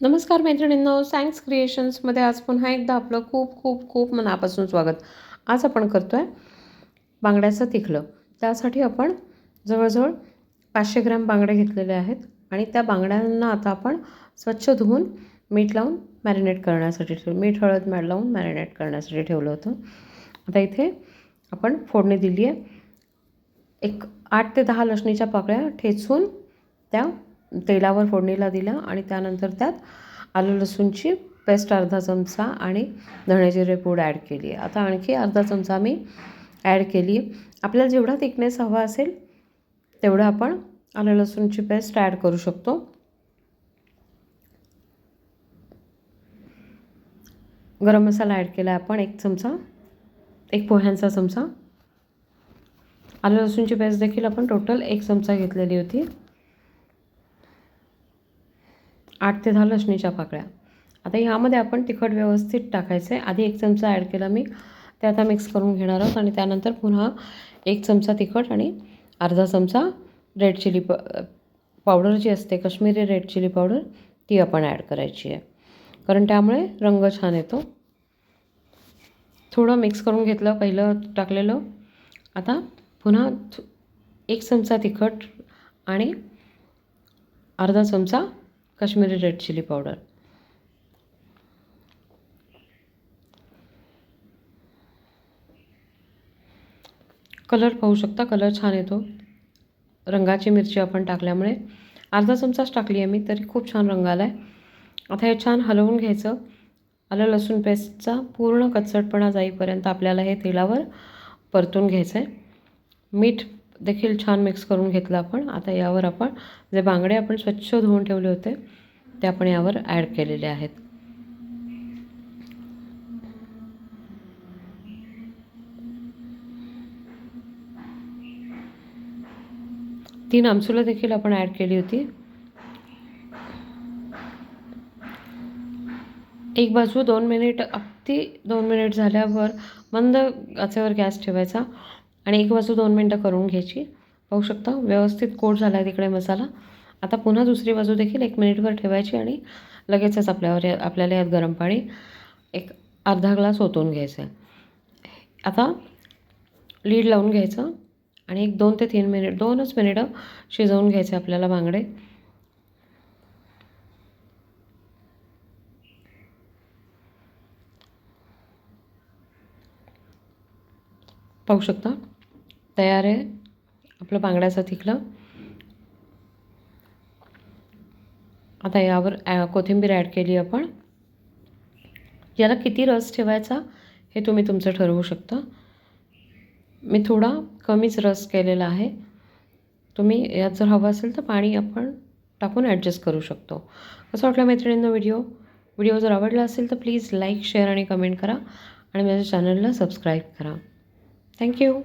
नमस्कार मैत्रिणींनो सायन्स क्रिएशन्समध्ये आज पुन्हा एकदा आपलं खूप खूप खूप मनापासून स्वागत. आज आपण करतो आहे बांगड्याचं तिखलं. त्यासाठी आपण जवळजवळ पाचशे ग्रॅम बांगडे घेतलेले आहेत आणि त्या बांगड्यांना आता आपण स्वच्छ धुवून मीठ लावून मॅरिनेट करण्यासाठी ठेवलं मीठ हळद मॅड लावून मॅरिनेट करण्यासाठी ठेवलं होतं. आता इथे आपण फोडणी दिली आहे एक आठ ते दहा लसणीच्या पाकळ्या ठेचून त्या तेलावर फोडणीला दिलं आणि त्यानंतर त्यात आलं लसूणची पेस्ट अर्धा चमचा आणि धणे रेपूड पूड ॲड केली. आहे आता आणखी अर्धा चमचा मी ॲड केली. आहे आपल्याला जेवढा थिकनेस हवा असेल तेवढं आपण आलं लसूणची पेस्ट ॲड करू शकतो. गरम मसाला ॲड केला आहे आपण एक चमचा एक पोह्यांचा चमचा. आलं लसूणची पेस्ट देखील आपण टोटल एक चमचा घेतलेली होती. आठ ते दहा लसणीच्या पाकळ्या. आता ह्यामध्ये आपण तिखट व्यवस्थित टाकायचं आहे. आधी एक चमचा ॲड केला मी. ते आता मिक्स करून घेणार आहोत आणि त्यानंतर पुन्हा एक चमचा तिखट आणि अर्धा चमचा रेड चिली प पावडर जी असते कश्मीरी रेड चिली पावडर ती आपण ॲड करायची आहे. कारण त्यामुळे रंग छान येतो. थोडं मिक्स करून घेतलं पहिलं टाकलेलं. आता पुन्हा एक चमचा तिखट आणि अर्धा चमचा Kashmiri red chilli powder. Colour पाहू शकता कलर छान येतो. रंगाची मिरची आपण टाकल्यामुळे. अर्धा चमचाच टाकली आहे मी तरी खूप छान रंग आला आहे आता हे छान हलवून घ्यायचं. आलं लसूण पेस्टचा पूर्ण कचटपणा जाईपर्यंत आपल्याला हे तेलावर परतून घ्यायचं आहे मीठ देखील छान मिक्स करून घेतलं आपण. आता यावर आपण जे बांगडे आपण स्वच्छ धुवून ठेवले होते ते आपण यावर ॲड केलेले आहेत. तीन आमसुलं देखील आपण ॲड केली होती. एक बाजू दोन मिनिट अगदी दोन मिनिट झाल्यावर मंद आचेवर गॅस ठेवायचा. आणि एक बाजू दोन मिनटं करून घ्यायची. पाहू शकता व्यवस्थित कोट झाला आहे तिकडे मसाला. आता पुन्हा दुसरी बाजू देखील एक मिनिटवर ठेवायची आणि लगेचच आपल्यावर आपल्याला यात गरम पाणी एक अर्धा ग्लास ओतून घ्यायचं आहे आता लीड लावून घ्यायचं आणि एक दोन ते तीन मिनिट दोनच मिनिटं शिजवून घ्यायचे आपल्याला बांगडे. पाहू शकता? तयार आहे. आपलं बांगड्याचं तिखलं. आता यावर ॲ कोथिंबीर ॲड केली आपण. याला किती रस ठेवायचा हे तुम्ही तुमचं ठरवू शकता. मी थोडा कमीच रस केलेला आहे. तुम्ही यात जर हवं असेल तर पाणी आपण टाकून ॲडजस्ट करू शकतो. कसं वाटलं मैत्रिणींना व्हिडिओ व्हिडिओ जर आवडला असेल तर प्लीज लाईक शेअर आणि कमेंट करा. आणि माझ्या चॅनलला सबस्क्राईब करा. थँक्यू